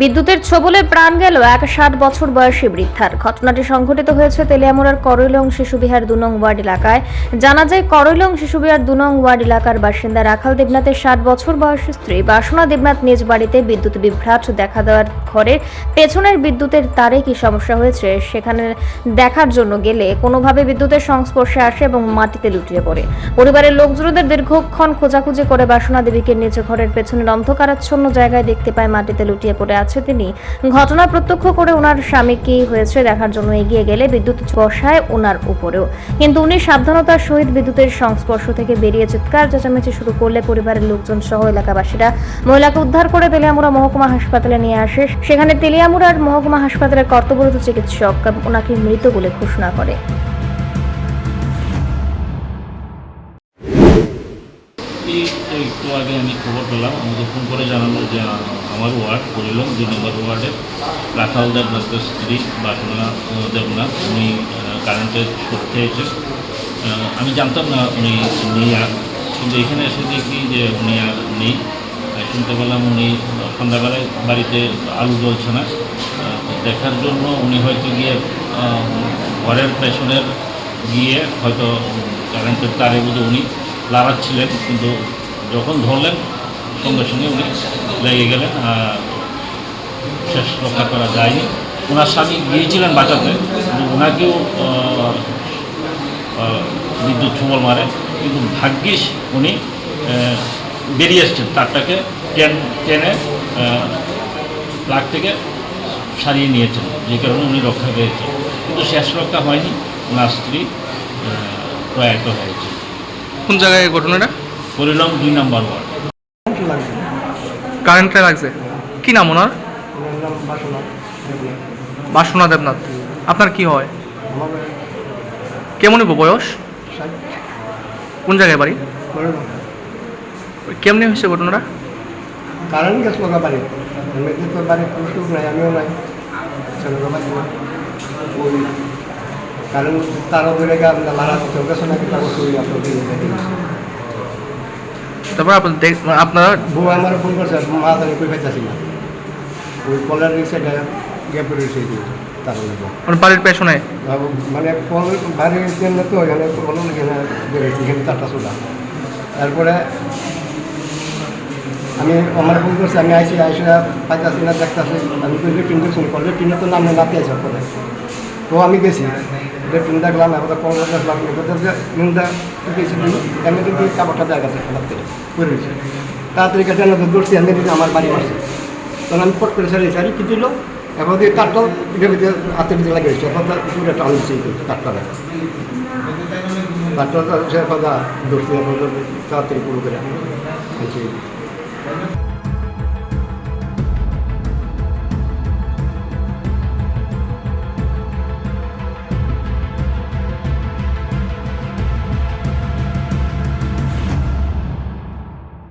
বিদ্যুতের ছোবলে প্রাণ গেল এক ষাট বছর বয়সী বৃদ্ধার। ঘটনাটি সংঘটিত হয়েছে তেলিয়ামুড়ার করৈলং শিশুবিহার দু নং ওয়ার্ড এলাকায়। জানা যায়, করৈলং শিশুবিহার দু নং ওয়ার্ড এলাকার বাসিন্দা রাখাল দেবনাথের ষাট বছর বয়সী স্ত্রী বাসনা দেবনাথ নিজ বাড়িতে বিদ্যুৎ বিভ্রাট দেখা দেওয়ার ঘরের পেছনের বিদ্যুতের তারে কি সমস্যা হয়েছে সেখানে দেখার জন্য গেলে কোনোভাবে বিদ্যুতের সংস্পর্শে আসে এবং মাটিতে লুটিয়ে পড়ে। পরিবারের লোকজনদের দীর্ঘক্ষণ খোঁজাখুঁজি করে বাসনা দেবীকে নিজ ঘরের পেছনের অন্ধকারাচ্ছন্ন জায়গায় দেখতে পায় মাটিতে লুটিয়ে পড়ে আছে তিনি। ঘটনা প্রত্যক্ষ করে ওনার স্বামী কি হয়েছে দেখার জন্য এগিয়ে গেলে বিদ্যুৎ বসায় ওনার উপরেও। কিন্তু উনি সাবধানতার সহিত বিদ্যুতের সংস্পর্শ থেকে বেরিয়ে চিৎকার চেঁচামেচি শুরু করলে পরিবারের লোকজন সহ এলাকাবাসীরা মহিলাকে উদ্ধার করে তেলিয়ামুড়া মহকুমা হাসপাতালে নিয়ে আসে। সেখানে তেলিয়ামুড়ার মহকুমা হাসপাতালের কর্তব্যরত চিকিৎসক ওনাকে মৃত বলে ঘোষণা করে। একটু আগে আমি খবর পেলাম আমাকে ফোন করে জানালো যে আমার ওয়ার্ড পড়িলাম দুই নম্বর ওয়ার্ডে রাখাল দেবনাথের স্ত্রী বাসনা দেবনাথ, উনি কারেন্টের শোক খেয়েছে আমি জানতাম না উনি নেই আর। কিন্তু এখানে এসে দেখি যে উনি আর নেই। শুনতে পেলাম উনি সন্ধ্যাবেলায় বাড়িতে আলু জ্বলছে না। দেখার জন্য উনি হয়তো গিয়ে ঘরের পেছনের গিয়ে হয়তো কারেন্টের তারে বুঝে উনি লাড়াচ্ছিলেন, কিন্তু যখন ধরলেন, সঙ্গে সঙ্গে উনি লেগে গেলেন শেষ রক্ষা করা যায়নি। ওনার স্বামী গিয়েছিলেন বাঁচাতে, কিন্তু ওনাকেও বিদ্যুৎ ছুবল মারে। কিন্তু ভাগ্যিস উনি বেরিয়ে এসছেন তারটাকে টেন টেনে প্লাগ থেকে সারিয়ে নিয়েছেন, যে কারণে উনি রক্ষা পেয়েছেন। কিন্তু শেষ রক্ষা হয়নি। ওনার স্ত্রী প্রয়াত হয়েছে। কোন জায়গায় ঘটনাটা? পরিলাম দুই নম্বর ওয়ার্ড। লাগছে কারেন্টে লাগছে। কি নাম ওনার? বাসনা দেবনাথ। আপনার কি হয়? কেমন বয়স? কোন জায়গায় বাড়ি। কেমনি হয়েছে ঘটনাটা? কারণ গেছ লগা বাড়ি। বাড়ি পুরুষ নাই আমিও নাই। না। কারণ তারা ধরে গা মারা হতো গেছে নাকি তারপর আপনার দিয়ে দেখি তারপর আপনার আপনারা বউ আমার ফোন করছে মা জানি কই পাইতাছি না। ওই কলার রিক্সাটা গ্যাপ রয়েছে তার বাড়ির পেছনে? মানে বাড়ির জন্য তো এখানে কল এখানে বেরোচ্ছি এখানে চারটা চুলা তারপরে আমি আমার ফোন করছি আমি আইসি আইসি পাইতাছি না দেখতেছি আমি তো লেট্রিন করছি কল লেট্রিনে তো নামে নাতে আছে পরে তো আমি গেছি। লেট্রিন দেখলাম এবার কল দেখলাম নিন্দা গেছি আমি কিন্তু কাপড়টা দেখা গেছে খেলার থেকে করে রয়েছে তাড়াতাড়ি কাছে তো দৌড়ছি আমি দেখি আমার বাড়ি মারছে তখন আমি পট করে সারি সারি কি দিল এখন দিয়ে তারটাও ভিতরে হাতের ভিতরে লাগিয়ে দিচ্ছে এখন তার পুরো টানছে তারটা। তারটা সে কথা দৌড়ছি তাড়াতাড়ি পুরো করে